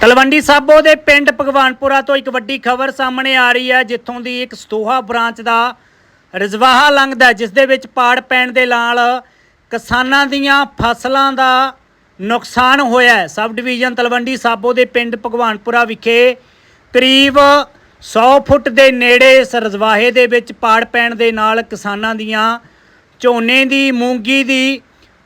ਤਲਵੰਡੀ ਸਾਬੋ ਦੇ ਪਿੰਡ ਭਗਵਾਨਪੁਰਾ ਤੋਂ ਇੱਕ ਵੱਡੀ ਖਬਰ ਸਾਹਮਣੇ ਆ ਰਹੀ ਹੈ, ਜਿੱਥੋਂ ਦੀ ਇੱਕ ਸਤੋਹਾ ਬ੍ਰਾਂਚ ਦਾ ਰਜਵਾਹਾ ਲੰਘਦਾ ਜਿਸ ਦੇ ਵਿੱਚ ਪਾੜ ਪੈਣ ਦੇ ਨਾਲ ਕਿਸਾਨਾਂ ਦੀਆਂ ਫਸਲਾਂ ਦਾ ਨੁਕਸਾਨ ਹੋਇਆ ਹੈ। ਸਬ ਡਿਵੀਜ਼ਨ ਤਲਵੰਡੀ ਸਾਬੋ ਦੇ ਪਿੰਡ ਭਗਵਾਨਪੁਰਾ ਵਿਖੇ ਕਰੀਬ 100 ਫੁੱਟ ਦੇ ਨੇੜੇ ਇਸ ਰਜਵਾਹੇ ਦੇ ਵਿੱਚ ਪਾੜ ਪੈਣ ਦੇ ਨਾਲ ਕਿਸਾਨਾਂ ਦੀਆਂ ਝੋਨੇ ਦੀ, ਮੂੰਗੀ ਦੀ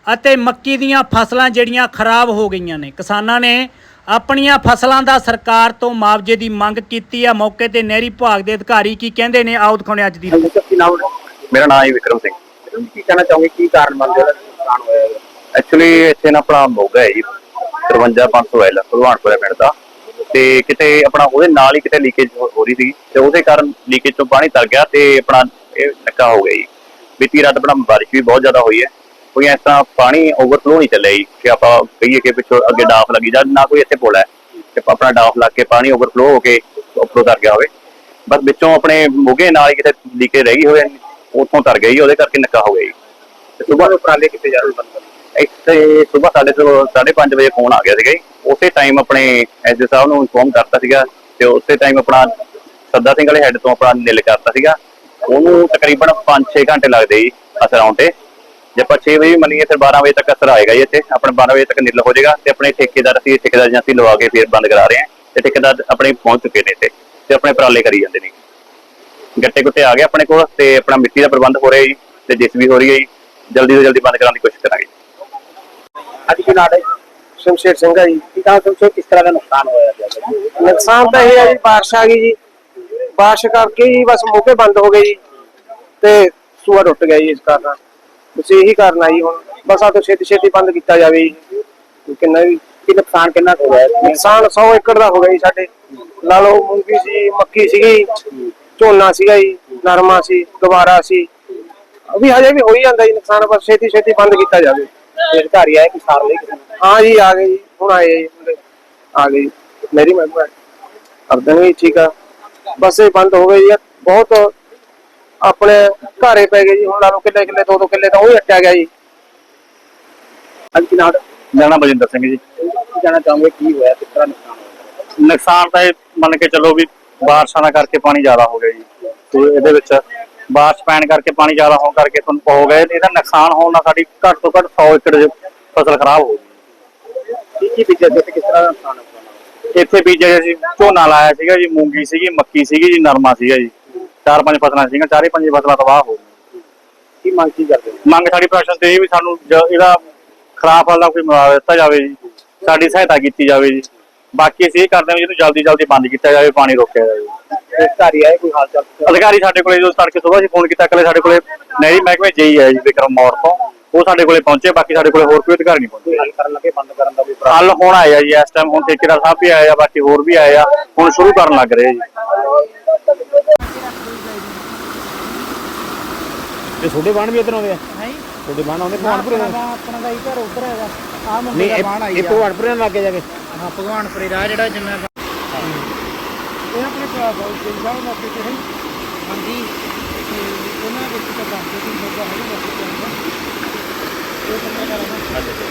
ਅਤੇ ਮੱਕੀ ਦੀਆਂ ਫਸਲਾਂ ਜਿਹੜੀਆਂ ਖਰਾਬ ਹੋ ਗਈਆਂ ਨੇ। ਕਿਸਾਨਾਂ ਨੇ ਆਪਣੀਆਂ ਫਸਲਾਂ ਦਾ ਸਰਕਾਰ ਤੋਂ ਮੁਆਵਜ਼ੇ ਦੀ ਮੰਗ ਕੀਤੀ ਆ। ਮੌਕੇ ਤੇ ਨਹਿਰੀ ਵਿਭਾਗ ਦੇ ਅਧਿਕਾਰੀ ਕੀ ਕਹਿੰਦੇ ਨੇ? ਆਓ ਦਿਖਾਉਣੇ ਅੱਜ ਦੀ ਮੇਰਾ ਨਾਮ ਹੈ ਵਿਕਰਮ ਸਿੰਘ। ਕੀ ਕਹਿਣਾ ਚਾਹੋਗੇ? ਕੀ ਕਾਰਨ ਬਣਦੇ ਦਾ ਨੁਕਸਾਨ ਹੋਇਆ ਹੈ ਐਕਚੁਅਲੀ ਇੱਥੇ ਨਾ ਆਪਣਾ ਮੋਗਾ ਹੈ ਜੀ 53500 ਐਲ ਭਗਵਾਨਪੁਰੇ ਪਿੰਡ ਦਾ। ਤੇ ਕਿਤੇ ਆਪਣਾ ਉਹਦੇ ਨਾਲ ਹੀ ਕਿਤੇ ਲੀਕੇਜ ਹੋ ਰਹੀ ਸੀ ਤੇ ਉਹਦੇ ਕਾਰਨ ਲੀਕੇਜ ਤੋਂ ਪਾਣੀ ਤਰ ਗਿਆ ਤੇ ਆਪਣਾ ਇਹ ਨੱਕਾ ਹੋ ਗਿਆ ਜੀ। ਬੀਤੀ ਰਾਤ ਆਪਣਾ ਬਾਰਿਸ਼ ਵੀ ਬਹੁਤ ਜ਼ਿਆਦਾ ਹੋਈ ਹੈ। ਕੋਈ ਇਸ ਤਰ੍ਹਾਂ ਪਾਣੀ ਓਵਰਫਲੋ ਨਹੀਂ ਚੱਲਿਆ ਜੀ ਕਿ ਆਪਾਂ ਕਹੀਏ ਕਿ ਪਿੱਛੋਂ ਅੱਗੇ ਡਾਫ ਲੱਗੀ ਜਾਂ ਨਾ ਕੋਈ ਇੱਥੇ ਪੁਲ ਹੈ ਕਿ ਆਪਣਾ ਡਾਫ ਲੱਗ ਕੇ ਪਾਣੀ ਓਵਰਫਲੋ ਹੋ ਕੇ ਉੱਪਰੋਂ ਤਰ ਗਿਆ ਹੋਵੇ। ਬਸ ਵਿੱਚੋਂ ਆਪਣੇ ਮੋਗੇ ਨਾਲ ਹੀ ਕਿਤੇ ਲੀਕੇਜ ਰਹਿ ਗਈ ਹੋਵੇ ਉੱਥੋਂ ਤਰ ਗਈ ਉਹਦੇ ਕਰਕੇ ਨੱਕਾ ਹੋ ਗਿਆ ਜੀ। ਤੇ ਉਪਰਾਲੇ ਕਿਤੇ ਜਾ ਰਹੇ ਬੰਦ ਇੱਥੇ ਸਵੇਰ ਸਾਢੇ ਤੋਂ 5:30 ਵਜੇ ਫੋਨ ਆ ਗਿਆ ਸੀਗਾ ਜੀ। ਉਸੇ ਟਾਈਮ ਆਪਣੇ ਐਸਡੀ ਸਾਹਿਬ ਨੂੰ ਇਨਫੋਰਮ ਕਰਤਾ ਸੀਗਾ ਤੇ ਉਸੇ ਟਾਈਮ ਆਪਣਾ ਸੱਦਾ ਸਿੰਘ ਵਾਲੇ ਹੈੱਡ ਤੋਂ ਆਪਣਾ ਨਿਲ ਕਰਤਾ ਸੀਗਾ। ਉਹਨੂੰ ਤਕਰੀਬਨ 5-6 ਘੰਟੇ ਲੱਗਦੇ ਜੀ ਅਸਰ ਆਉਣ ਤੇ। ਜੇ ਆਪਾਂ 6 ਵਜੇ ਵੀ ਮੰਨੀਏ ਫਿਰ 12 ਵਜੇ ਤੱਕ ਅਸਰ ਆਏਗਾ ਜੀ ਇੱਥੇ। ਆਪਣੇ 12 ਵਜੇ ਤੱਕ ਨਿਲ ਹੋ ਜਾਏਗਾ ਤੇ ਆਪਣੇ ਠੇਕੇਦਾਰ ਅਸੀਂ ਠੇਕੇਦਾਰ ਏਜੰਸੀ ਲਵਾ ਕੇ ਫਿਰ ਬੰਦ ਕਰਾ ਰਹੇ ਹਾਂ ਤੇ ਠੇਕੇਦਾਰ ਆਪਣੇ ਪਹੁੰਚ ਚੁੱਕੇ ਨੇ ਇੱਥੇ ਤੇ ਆਪਣੇ ਉਪਰਾਲੇ ਕਰੀ ਜਾਂਦੇ ਨੇ। ਗੱਟੇ ਗੁੱਟੇ ਆ ਗਏ ਆਪਣੇ ਕੋਲ ਤੇ ਆਪਣਾ ਮਿੱਟੀ ਦਾ ਪ੍ਰਬੰਧ ਹੋ ਰਿਹਾ ਜੀ ਤੇ ਜਿਸ ਵੀ ਹੋ ਰਹੀ ਹੈ ਜੀ ਜਲਦੀ ਤੋਂ ਜਲਦੀ ਬੰਦ ਕਰਾਉਣ ਦੀ ਕੋਸ਼ਿਸ਼ ਕਰਾਂਗੇ। ਅੱਜ ਕੀ ਹੈ? ਸ਼ਮਸ਼ੇਰ ਸਿੰਘ ਜੀ। ਕੀ ਕਹਾਂ ਸ਼ਮਸ਼ੇਰ ਕਿਸ ਤਰ੍ਹਾਂ ਦਾ ਨੁਕਸਾਨ ਹੋਇਆ ਹੈ ਨੁਕਸਾਨ ਤਾਂ ਇਹ ਹੈ ਜੀ ਬਾਰਿਸ਼ ਆ ਗਈ ਜੀ। ਬਾਰਿਸ਼ ਕਰਕੇ ਹੀ ਬਸ ਮੋਕੇ ਬੰਦ ਹੋ ਗਏ ਜੀ ਤੇ ਸੂਆ ਟੁੱਟ ਗਿਆ ਜੀ ਇਸ ਕਾਰਨ। ਬਸ ਇਹੀ ਕਾਰਨ ਜੀ ਹੁਣ। ਬਸ ਆ ਤੋਂ ਛੇਤੀ ਛੇਤੀ ਬੰਦ ਕੀਤਾ ਜਾਵੇ ਜੀ। ਕਿੰਨਾ ਵੀ ਕੀ ਨੁਕਸਾਨ ਕਿੰਨਾ ਕੁ ਹੋਇਆ? ਨੁਕਸਾਨ 100 ਏਕੜ ਦਾ ਹੋ ਗਿਆ ਜੀ ਸਾਡੇ। ਲਾ ਲਓ ਮੂੰਗੀ ਸੀ ਮੱਕੀ ਸੀਗੀ। ਝੋਨਾ ਸੀਗਾ ਜੀ ਨਰਮਾ ਸੀ ਗਵਾਰਾ ਸੀ। ਅਭੀ ਹਜੇ ਵੀ ਹੋ ਹੀ ਜਾਂਦਾ ਜੀ ਨੁਕਸਾਨ ਬਸ ਛੇਤੀ ਛੇਤੀ ਬੰਦ ਕੀਤਾ ਜਾਵੇ। ਤੇ ਅਧਿਕਾਰੀ ਆਏ ਕਿ ਸਾਰ ਲਈ? ਕਿਸੇ ਨੇ? ਹਾਂ ਜੀ ਆ ਗਏ ਜੀ। ਹੁਣ ਆਏ ਜੀ ਮੁੰਡੇ। ਆ ਗਏ ਜੀ। ਮੇਰੀ ਮਹਿਬੂਬ ਅਰਦਨ ਵੀ ਠੀਕ ਆ। ਬਸ ਇਹ ਬੰਦ ਹੋ ਗਏ ਜੀ। ਬਹੁਤ ਆਪਣੇ ਘਾਰੇ ਪੈ ਗਏ ਜੀ। ਹੁਣ ਲਾ ਲਓ ਕਿੱਲੇ ਕਿੱਲੇ ਦੋ ਦੋ ਕਿੱਲੇ ਤਾਂ ਉਹ ਹੀ ਹਟਿਆ ਗਿਆ ਜੀ। ਅੱਜ ਕੀ ਨਾਮ ਹੈ ਮੇਰਾ ਨਾਮ ਬਲਜਿੰਦਰ ਸਿੰਘ ਜੀ। ਕਹਿਣਾ ਚਾਹੋਗੇ ਕੀ ਹੋਇਆ ਕਿਸ ਤਰ੍ਹਾਂ ਨੁਕਸਾਨ ਹੋਇਆ? ਨੁਕਸਾਨ ਤਾਂ ਇਹ ਮੰਨ ਕੇ ਚੱਲੋ ਵੀ ਬਾਰਿਸ਼ਾਂ ਦਾ ਕਰਕੇ ਪਾਣੀ ਜ਼ਿਆਦਾ ਹੋ ਗਿਆ ਜੀ। ਤੇ ਇਹਦੇ ਵਿੱਚ ਬਾਰਿਸ਼ ਪੈਣ ਕਰਕੇ ਪਾਣੀ ਜ਼ਿਆਦਾ ਹੋਣ ਕਰਕੇ ਤੁਹਾਨੂੰ ਹੋ ਗਿਆ ਇਹਦਾ ਨੁਕਸਾਨ ਹੋਣ ਨਾਲ ਸਾਡੀ ਘੱਟ ਤੋਂ ਘੱਟ 100 ਏਕੜ ਫਸਲ ਖਰਾਬ ਹੋ ਗਈ। ਕੀ ਕੀ ਬੀਜਿਆ ਸੀ? ਕਿਸ ਤਰ੍ਹਾਂ ਦਾ ਨੁਕਸਾਨ ਹੋਇਆ? ਇੱਥੇ ਬੀਜਿਆ ਸੀ ਝੋਨਾ ਲਾਇਆ ਸੀਗਾ ਜੀ ਮੂੰਗੀ ਸੀਗੀ ਮੱਕੀ ਸੀਗੀ ਜੀ ਨਰਮਾ ਸੀਗਾ ਜੀ। ਚਾਰ ਪੰਜ ਫਸਲਾਂ ਸੀਗੀਆਂ ਚਾਰੇ ਪੰਜ ਫਸਲਾਂ ਤਬਾਹ ਹੋ ਗਈਆਂ। ਕੀ ਮੰਗ ਕੀ ਕਰਦੇ ਹੋ? ਮੰਗ ਸਾਡੀ ਪ੍ਰਸ਼ਾਸਨ ਤੇ ਇਹ ਵੀ ਸਾਨੂੰ ਜ- ਇਹਦਾ ਖਰਾਬ ਦਾ ਕੋਈ ਮੁਆਵਜ਼ਾ ਦਿੱਤਾ ਜਾਵੇ ਜੀ। ਸਾਡੀ ਸਹਾਇਤਾ ਕੀਤੀ ਜਾਵੇ ਜੀ। ਬਾਕੀ ਅਸੀਂ ਇਹ ਕਰਦੇ ਹਾਂ ਵੀ ਇਹਨੂੰ ਜਲਦੀ ਜਲਦੀ ਬੰਦ ਕੀਤਾ ਜਾਵੇ ਪਾਣੀ ਰੋਕਿਆ ਜਾਵੇ। ਅਧਿਕਾਰੀ ਆਏ ਕੋਈ ਹਾਲ ਚਾਲ? ਅਧਿਕਾਰੀ ਸਾਡੇ ਕੋਲੇ ਜਦੋਂ ਤੜਕੇ ਸੁਬਾਹ ਜੀ ਫੋਨ ਕੀਤਾ ਕੱਲੇ ਸਾਡੇ ਕੋਲੇ ਨਹਿਰੀ ਮਹਿਕਮੇ ਜਈ ਹੈ ਜੀ ਵਿਕਰਮ ਮੌੜ ਤੋਂ। ਉਹ ਸਾਡੇ ਕੋਲੇ ਪਹੁੰਚੇ ਬਾਕੀ ਸਾਡੇ ਕੋਲੇ ਹੋਰ ਕੋਈ ਅਧਿਕਾਰੀ ਨਹੀਂ ਪਹੁੰਚੇ। ਹੱਲ ਕਰਨ ਲੱਗੇ ਬੰਦ ਕਰਨ ਦਾ ਕੋਈ ਹੱਲ ਹੁਣ ਆਇਆ ਜੀ ਇਸ ਟਾਈਮ ਹੁਣ ਠੇਕੇਦਾਰ ਸਾਹਿਬ ਵੀ ਆਏ ਆ ਬਾਕੀ ਹੋਰ ਵੀ ਆਏ ਆ। ਹੁਣ ਸ਼ੁਰੂ ਕਰਨ ਲੱਗ ਰਹੇ ਜੀ। ਤੇ ਤੁਹਾਡੇ ਬਾਣ ਵੀ ਇਧਰ ਆਉਂਦੇ ਆ? ਨਹੀਂ। ਤੁਹਾਡੇ ਬਾਣ ਆਉਂਦੇ ਭਗਵਾਨਪੁਰੇ ਦੇ? ਆਪਣਾ ਦਾ ਹੀ ਘਰ ਉੱਧਰ ਹੈਗਾ। ਆ ਮੁੰਡੇ ਦਾ ਇਹ ਬਾਣ ਆਈ ਇਹ ਆ। ਭਗਵਾਨਪੁਰੇ ਨਾਲ ਲੱਗੇ ਜਾ ਕੇ? ਹਾਂ ਭਗਵਾਨਪੁਰੇ ਦਾ ਜਿਹੜਾ ਜਿੰਨਾ ਇਹ ਆਪਣੇ ਬਹੁਤ ਜੀ ਸਾਹਿਬ ਮੌਕੇ ਤੇ ਹੈ। ਹਾਂਜੀ। ਉਹਨਾਂ ਵਿੱਚ ਤਾਂ ਦੱਸਦੇ ਸੀ ਮੌਕਾ ਹੈਗਾ ਮੌਕੇ ਤੇ ਇਹ ਦਾ ਰਹਿਣਾ?